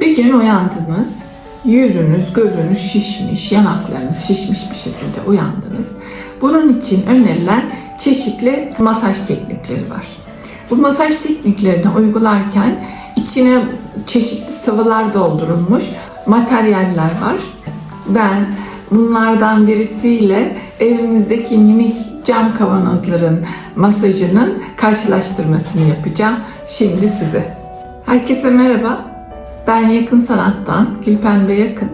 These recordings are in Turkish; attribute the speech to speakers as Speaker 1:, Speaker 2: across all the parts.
Speaker 1: Bir gün uyandınız. Yüzünüz, gözünüz şişmiş, yanaklarınız şişmiş bir şekilde uyandınız. Bunun için önerilen çeşitli masaj teknikleri var. Bu masaj tekniklerini uygularken içine çeşitli sıvılar doldurulmuş materyaller var. Ben bunlardan birisiyle evimizdeki minik cam kavanozların masajının karşılaştırmasını yapacağım şimdi size. Herkese merhaba. Ben Yakın Sanat'tan Gülpembe Yakın.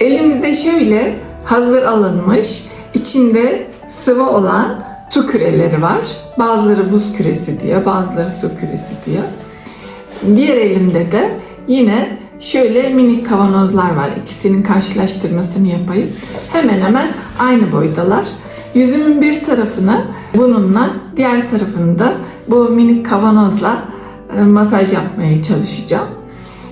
Speaker 1: Elimizde şöyle hazır alınmış, içinde sıvı olan su küreleri var. Bazıları buz küresi diyor, bazıları su küresi diyor. Diğer elimde de yine şöyle minik kavanozlar var. İkisinin karşılaştırmasını yapayım. Hemen hemen aynı boydalar. Yüzümün bir tarafını bununla, diğer tarafını da bu minik kavanozla e, masaj yapmaya çalışacağım.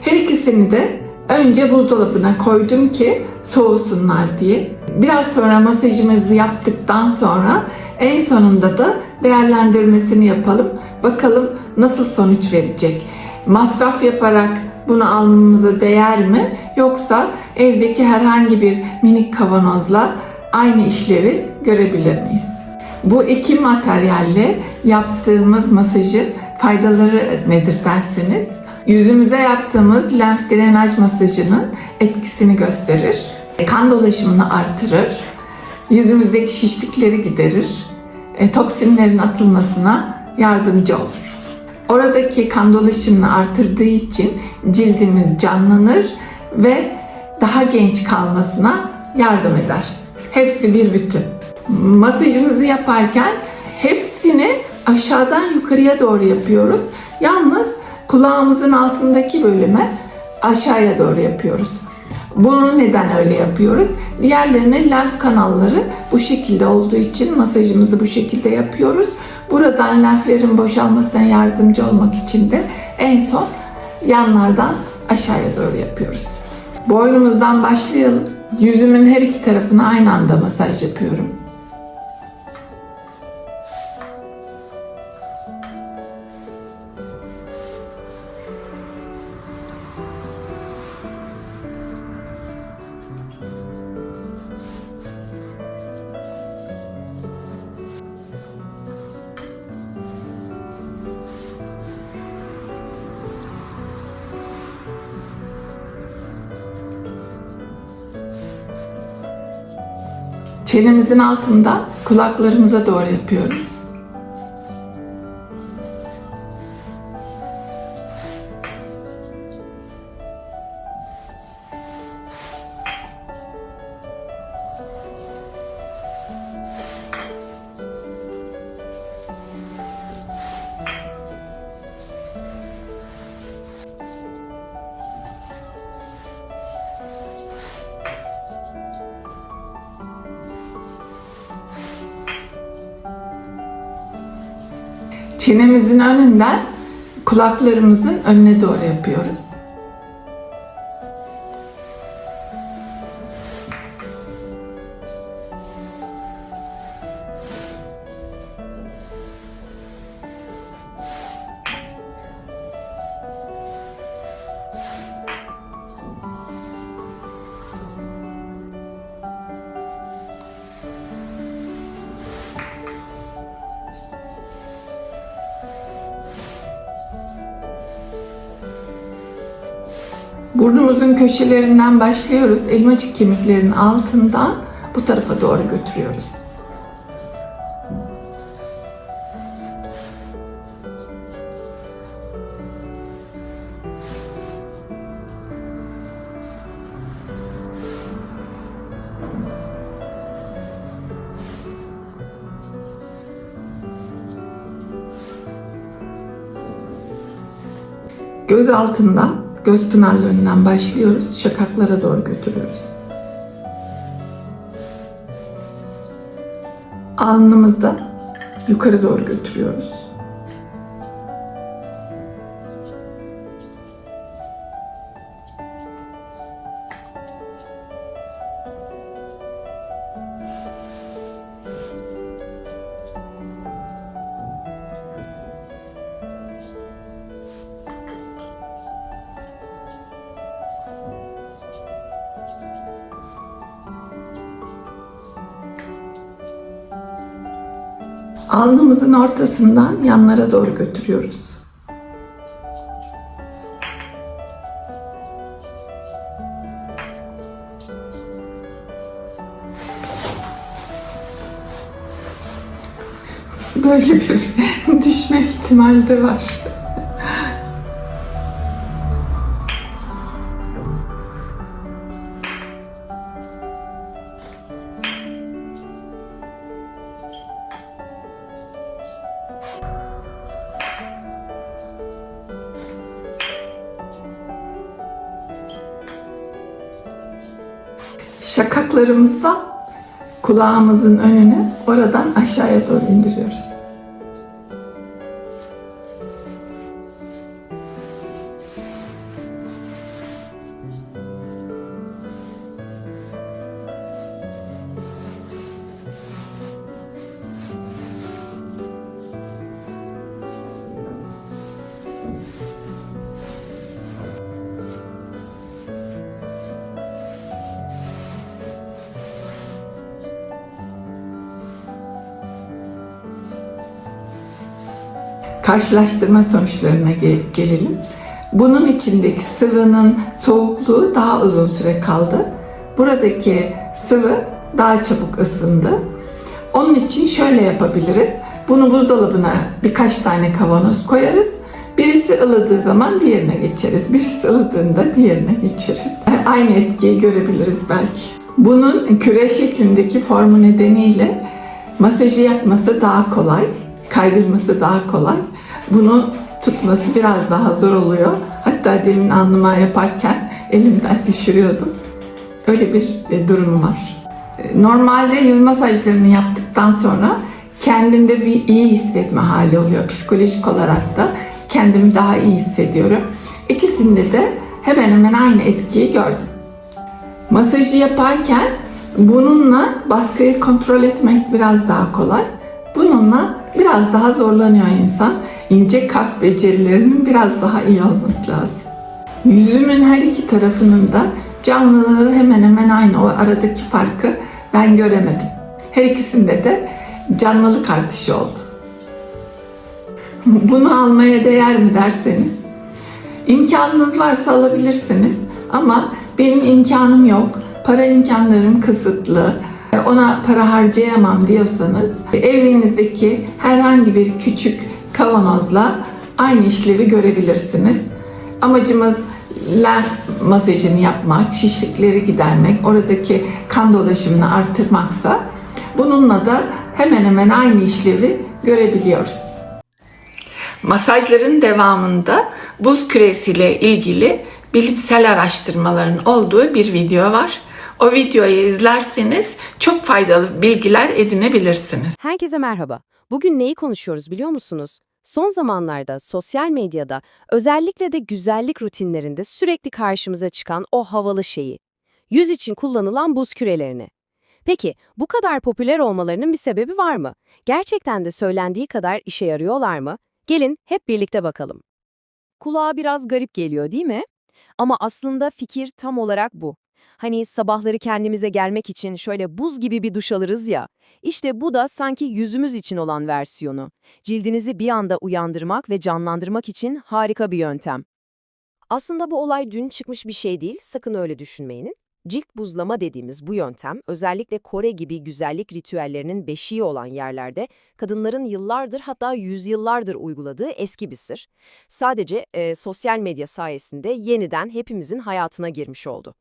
Speaker 1: Her ikisini de önce buzdolabına koydum ki soğusunlar diye. Biraz sonra masajımızı yaptıktan sonra en sonunda da değerlendirmesini yapalım. Bakalım nasıl sonuç verecek. Masraf yaparak bunu almamıza değer mi? Yoksa evdeki herhangi bir minik kavanozla aynı işlevi görebilir miyiz? Bu iki materyalle yaptığımız masajın faydaları nedir derseniz, yüzümüze yaptığımız lenf drenaj masajının etkisini gösterir, kan dolaşımını artırır, yüzümüzdeki şişlikleri giderir, e, toksinlerin atılmasına yardımcı olur. Oradaki kan dolaşımını artırdığı için cildimiz canlanır ve daha genç kalmasına yardım eder. Hepsi bir bütün. Masajımızı yaparken hepsini aşağıdan yukarıya doğru yapıyoruz. Yalnız kulağımızın altındaki bölüme aşağıya doğru yapıyoruz. Bunu neden öyle yapıyoruz? Diğerlerinin lenf kanalları bu şekilde olduğu için masajımızı bu şekilde yapıyoruz. Buradan lenflerin boşalmasına yardımcı olmak için de en son yanlardan aşağıya doğru yapıyoruz. Boynumuzdan başlayalım. Yüzümün her iki tarafına aynı anda masaj yapıyorum. Çenemizin altında kulaklarımıza doğru yapıyoruz. Çenemizin önünden kulaklarımızın önüne doğru yapıyoruz. Burnumuzun köşelerinden başlıyoruz. Elmacık kemiklerin altından bu tarafa doğru götürüyoruz. Göz altından, göz pınarlarından başlıyoruz. Şakaklara doğru götürüyoruz. Alnımızda yukarı doğru götürüyoruz. Alnımızın ortasından yanlara doğru götürüyoruz. Böyle bir düşme ihtimali de var. Şakaklarımızda kulağımızın önüne oradan aşağıya doğru indiriyoruz. Karşılaştırma sonuçlarına ge- gelelim. Bunun içindeki sıvının soğukluğu daha uzun süre kaldı. Buradaki sıvı daha çabuk ısındı. Onun için şöyle yapabiliriz. Bunu buzdolabına birkaç tane kavanoz koyarız. Birisi ılıdığı zaman diğerine geçeriz. Birisi ılıdığında diğerine geçeriz. Aynı etkiyi görebiliriz belki. Bunun küre şeklindeki formu nedeniyle masajı yapması daha kolay, kaydırması daha kolay. Bunu tutması biraz daha zor oluyor. Hatta demin alnıma yaparken elimden düşürüyordum. Öyle bir e, durum var. E, Normalde yüz masajlarını yaptıktan sonra kendimde bir iyi hissetme hali oluyor. Psikolojik olarak da kendimi daha iyi hissediyorum. İkisinde de hemen hemen aynı etkiyi gördüm. Masajı yaparken bununla baskıyı kontrol etmek biraz daha kolay. Bununla biraz daha zorlanıyor insan. İnce kas becerilerinin biraz daha iyi olması lazım. Yüzümün her iki tarafının da canlılığı hemen hemen aynı. O aradaki farkı ben göremedim. Her ikisinde de canlılık artışı oldu. Bunu almaya değer mi derseniz, imkanınız varsa alabilirsiniz ama benim imkanım yok, para imkanlarım kısıtlı, ona para harcayamam diyorsanız evinizdeki herhangi bir küçük kavanozla aynı işlevi görebilirsiniz. Amacımız lenf masajını yapmak, şişlikleri gidermek, oradaki kan dolaşımını artırmaksa bununla da hemen hemen aynı işlevi görebiliyoruz. Masajların devamında buz küresiyle ilgili bilimsel araştırmaların olduğu bir video var. O videoyu izlerseniz çok faydalı bilgiler edinebilirsiniz.
Speaker 2: Herkese merhaba. Bugün neyi konuşuyoruz biliyor musunuz? Son zamanlarda sosyal medyada özellikle de güzellik rutinlerinde sürekli karşımıza çıkan o havalı şeyi. Yüz için kullanılan buz kürelerini. Peki bu kadar popüler olmalarının bir sebebi var mı? Gerçekten de söylendiği kadar işe yarıyorlar mı? Gelin hep birlikte bakalım. Kulağa biraz garip geliyor değil mi? Ama aslında fikir tam olarak bu. Hani sabahları kendimize gelmek için şöyle buz gibi bir duş alırız ya. İşte bu da sanki yüzümüz için olan versiyonu. Cildinizi bir anda uyandırmak ve canlandırmak için harika bir yöntem. Aslında bu olay dün çıkmış bir şey değil, sakın öyle düşünmeyin. Cilt buzlama dediğimiz bu yöntem, özellikle Kore gibi güzellik ritüellerinin beşiği olan yerlerde kadınların yıllardır hatta yüzyıllardır uyguladığı eski bir sır. Sadece e, sosyal medya sayesinde yeniden hepimizin hayatına girmiş oldu.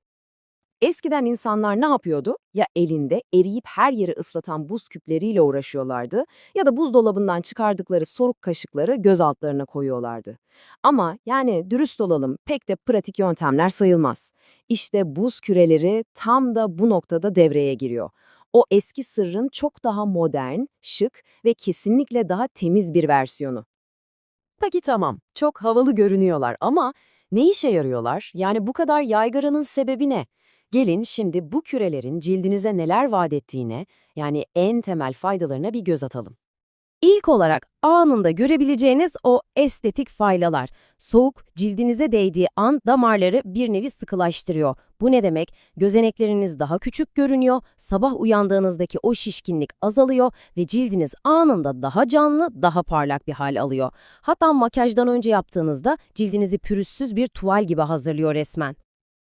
Speaker 2: Eskiden insanlar ne yapıyordu? Ya elinde eriyip her yeri ıslatan buz küpleriyle uğraşıyorlardı ya da buzdolabından çıkardıkları soruk kaşıkları göz altlarına koyuyorlardı. Ama yani dürüst olalım pek de pratik yöntemler sayılmaz. İşte buz küreleri tam da bu noktada devreye giriyor. O eski sırrın çok daha modern, şık ve kesinlikle daha temiz bir versiyonu. Peki tamam, çok havalı görünüyorlar ama ne işe yarıyorlar? Yani bu kadar yaygaranın sebebi ne? Gelin şimdi bu kürelerin cildinize neler vaat ettiğine, yani en temel faydalarına bir göz atalım. İlk olarak anında görebileceğiniz o estetik faydalar. Soğuk cildinize değdiği an damarları bir nevi sıkılaştırıyor. Bu ne demek? Gözenekleriniz daha küçük görünüyor, sabah uyandığınızdaki o şişkinlik azalıyor ve cildiniz anında daha canlı, daha parlak bir hal alıyor. Hatta makyajdan önce yaptığınızda cildinizi pürüzsüz bir tuval gibi hazırlıyor resmen.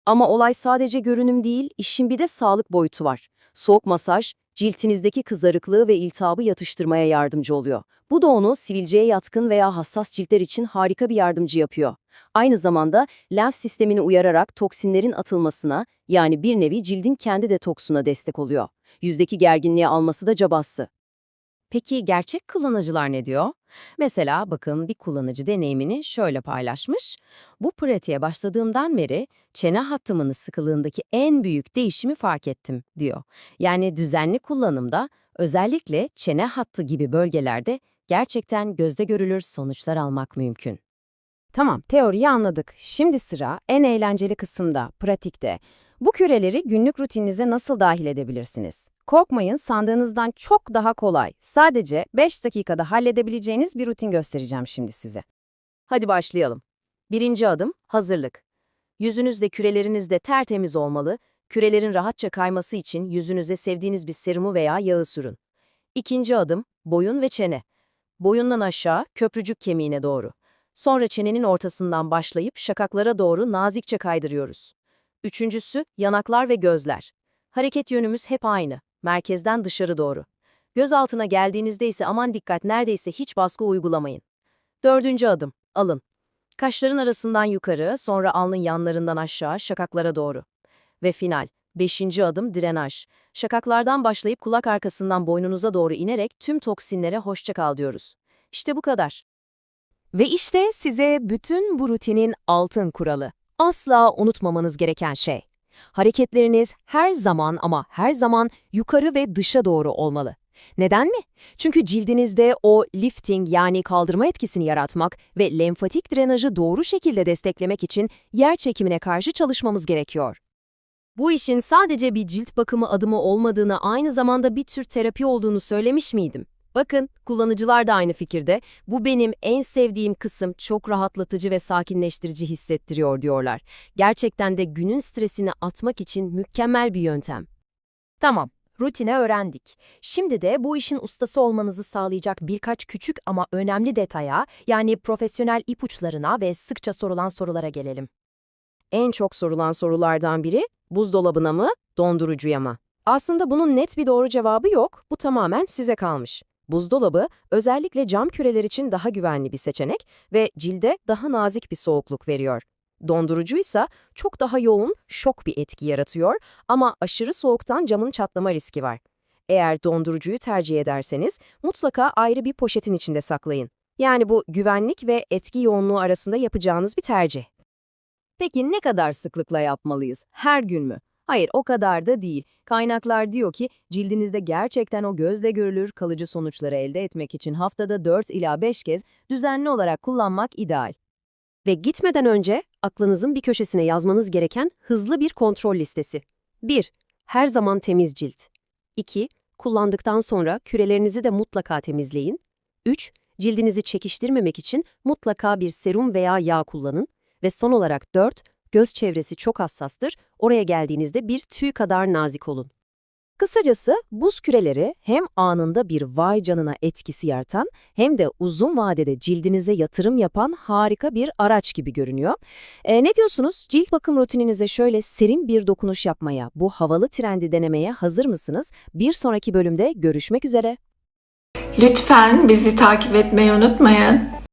Speaker 2: Ama olay sadece görünüm değil, işin bir de sağlık boyutu var. Soğuk masaj, ciltinizdeki kızarıklığı ve iltihabı yatıştırmaya yardımcı oluyor. Bu da onu sivilceye yatkın veya hassas ciltler için harika bir yardımcı yapıyor. Aynı zamanda lenf sistemini uyararak toksinlerin atılmasına, yani bir nevi cildin kendi detoksuna destek oluyor. Yüzdeki gerginliği alması da cabası. Peki gerçek kullanıcılar ne diyor? Mesela bakın bir kullanıcı deneyimini şöyle paylaşmış. Bu pratiğe başladığımdan beri çene hattımın sıkılığındaki en büyük değişimi fark ettim, diyor. Yani düzenli kullanımda özellikle çene hattı gibi bölgelerde gerçekten gözde görülür sonuçlar almak mümkün. Tamam, teoriyi anladık. Şimdi sıra en eğlenceli kısımda, pratikte. Bu küreleri günlük rutininize nasıl dahil edebilirsiniz? Korkmayın, sandığınızdan çok daha kolay. Sadece 5 dakikada halledebileceğiniz bir rutin göstereceğim şimdi size. Hadi başlayalım. Birinci adım, hazırlık. Yüzünüzde kürelerinizde tertemiz olmalı, kürelerin rahatça kayması için yüzünüze sevdiğiniz bir serumu veya yağı sürün. İkinci adım, boyun ve çene. Boyundan aşağı, köprücük kemiğine doğru. Sonra çenenin ortasından başlayıp şakaklara doğru nazikçe kaydırıyoruz. Üçüncüsü, yanaklar ve gözler. Hareket yönümüz hep aynı, merkezden dışarı doğru. Göz altına geldiğinizde ise aman dikkat neredeyse hiç baskı uygulamayın. Dördüncü adım, alın. Kaşların arasından yukarı, sonra alnın yanlarından aşağı, şakaklara doğru. Ve final, beşinci adım drenaj. Şakaklardan başlayıp kulak arkasından boynunuza doğru inerek tüm toksinlere hoşça kal diyoruz. İşte bu kadar. Ve işte size bütün bu rutinin altın kuralı. Asla unutmamanız gereken şey. Hareketleriniz her zaman ama her zaman yukarı ve dışa doğru olmalı. Neden mi? Çünkü cildinizde o lifting yani kaldırma etkisini yaratmak ve lenfatik drenajı doğru şekilde desteklemek için yer çekimine karşı çalışmamız gerekiyor. Bu işin sadece bir cilt bakımı adımı olmadığını aynı zamanda bir tür terapi olduğunu söylemiş miydim? Bakın, kullanıcılar da aynı fikirde. Bu benim en sevdiğim kısım çok rahatlatıcı ve sakinleştirici hissettiriyor diyorlar. Gerçekten de günün stresini atmak için mükemmel bir yöntem. Tamam, rutine öğrendik. Şimdi de bu işin ustası olmanızı sağlayacak birkaç küçük ama önemli detaya, yani profesyonel ipuçlarına ve sıkça sorulan sorulara gelelim. En çok sorulan sorulardan biri, buzdolabına mı, dondurucuya mı? Aslında bunun net bir doğru cevabı yok, bu tamamen size kalmış. Buzdolabı, özellikle cam küreler için daha güvenli bir seçenek ve cilde daha nazik bir soğukluk veriyor. Dondurucu ise çok daha yoğun, şok bir etki yaratıyor ama aşırı soğuktan camın çatlama riski var. Eğer dondurucuyu tercih ederseniz mutlaka ayrı bir poşetin içinde saklayın. Yani bu güvenlik ve etki yoğunluğu arasında yapacağınız bir tercih. Peki ne kadar sıklıkla yapmalıyız? Her gün mü? Hayır, o kadar da değil. Kaynaklar diyor ki cildinizde gerçekten o gözle görülür kalıcı sonuçları elde etmek için haftada 4 ila 5 kez düzenli olarak kullanmak ideal. Ve gitmeden önce aklınızın bir köşesine yazmanız gereken hızlı bir kontrol listesi. 1. Her zaman temiz cilt. 2. Kullandıktan sonra kürelerinizi de mutlaka temizleyin. 3. Cildinizi çekiştirmemek için mutlaka bir serum veya yağ kullanın. Ve son olarak 4. Göz çevresi çok hassastır, oraya geldiğinizde bir tüy kadar nazik olun. Kısacası buz küreleri hem anında bir vay canına etkisi yaratan hem de uzun vadede cildinize yatırım yapan harika bir araç gibi görünüyor. E, ne diyorsunuz? Cilt bakım rutininize şöyle serin bir dokunuş yapmaya, bu havalı trendi denemeye hazır mısınız? Bir sonraki bölümde görüşmek üzere.
Speaker 1: Lütfen bizi takip etmeyi unutmayın.